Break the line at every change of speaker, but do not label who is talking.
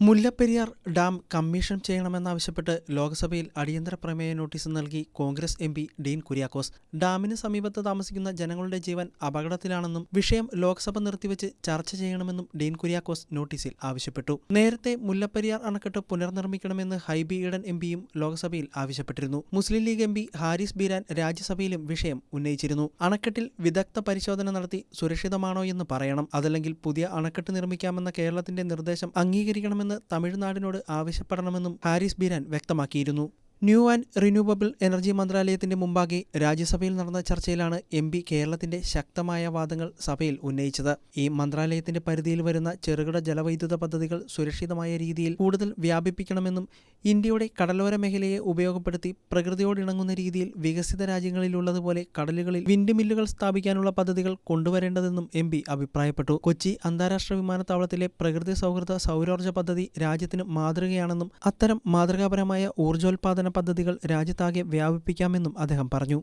Mullaperiyar dam commission ചെയ്യണമെന്നാവശ്യപ്പെട്ട് ലോക്സഭയിൽ അടിയന്തര പ്രമേയ നോട്ടീസ് നൽകി കോൺഗ്രസ് എം പി ഡീൻ കുര്യാക്കോസ്. ഡാമിന് സമീപത്ത് താമസിക്കുന്ന ജനങ്ങളുടെ ജീവൻ അപകടത്തിലാണെന്നും വിഷയം ലോക്സഭ നിർത്തിവെച്ച് ചർച്ച ചെയ്യണമെന്നും ഡീൻ കുര്യാക്കോസ് നോട്ടീസിൽ ആവശ്യപ്പെട്ടു. നേരത്തെ മുല്ലപ്പെരിയാർ അണക്കെട്ട് പുനർനിർമ്മിക്കണമെന്ന് ഹൈബി ഈഡൻ എം പിയും ലോക്സഭയിൽ ആവശ്യപ്പെട്ടിരുന്നു. മുസ്ലിം ലീഗ് എം പി ഹാരിസ് ബീരാൻ രാജ്യസഭയിലും വിഷയം ഉന്നയിച്ചിരുന്നു. അണക്കെട്ടിൽ വിദഗ്ധ പരിശോധന നടത്തി സുരക്ഷിതമാണോ എന്ന് പറയണം. അതല്ലെങ്കിൽ പുതിയ അണക്കെട്ട് നിർമ്മിക്കാമെന്ന കേരളത്തിന്റെ നിർദ്ദേശം അംഗീകരിക്കണമെന്ന് തമിഴ്നാടിനോട് ആവശ്യപ്പെടണമെന്നും ഹാരിസ് ബീരാൻ വ്യക്തമാക്കിയിരുന്നു ന്യൂ ആൻഡ് റിന്യൂവബിൾ എനർജി മന്ത്രാലയത്തിന്റെ മുമ്പാകെ രാജ്യസഭയിൽ നടന്ന ചർച്ചയിലാണ് എം പി കേരളത്തിന്റെ ശക്തമായ വാദങ്ങൾ സഭയിൽ ഉന്നയിച്ചത്. ഈ മന്ത്രാലയത്തിന്റെ പരിധിയിൽ വരുന്ന ചെറുകിട ജലവൈദ്യുത പദ്ധതികൾ സുരക്ഷിതമായ രീതിയിൽ കൂടുതൽ വ്യാപിപ്പിക്കണമെന്നും ഇന്ത്യയുടെ കടലോര മേഖലയെ ഉപയോഗപ്പെടുത്തി പ്രകൃതിയോടിണങ്ങുന്ന രീതിയിൽ വികസിത രാജ്യങ്ങളിലുള്ളതുപോലെ കടലുകളിൽ വിൻഡ് മില്ലുകൾ സ്ഥാപിക്കാനുള്ള പദ്ധതികൾ കൊണ്ടുവരേണ്ടതെന്നും എം പി അഭിപ്രായപ്പെട്ടു. കൊച്ചി അന്താരാഷ്ട്ര വിമാനത്താവളത്തിലെ പ്രകൃതി സൗഹൃദ സൗരോർജ പദ്ധതി രാജ്യത്തിന് മാതൃകയാണെന്നും അത്തരം മാതൃകാപരമായ ഊർജോൽപാദന പദ്ധതികൾ രാജ്യത്താകെ വ്യാപിപ്പിക്കാമെന്നും അദ്ദേഹം പറഞ്ഞു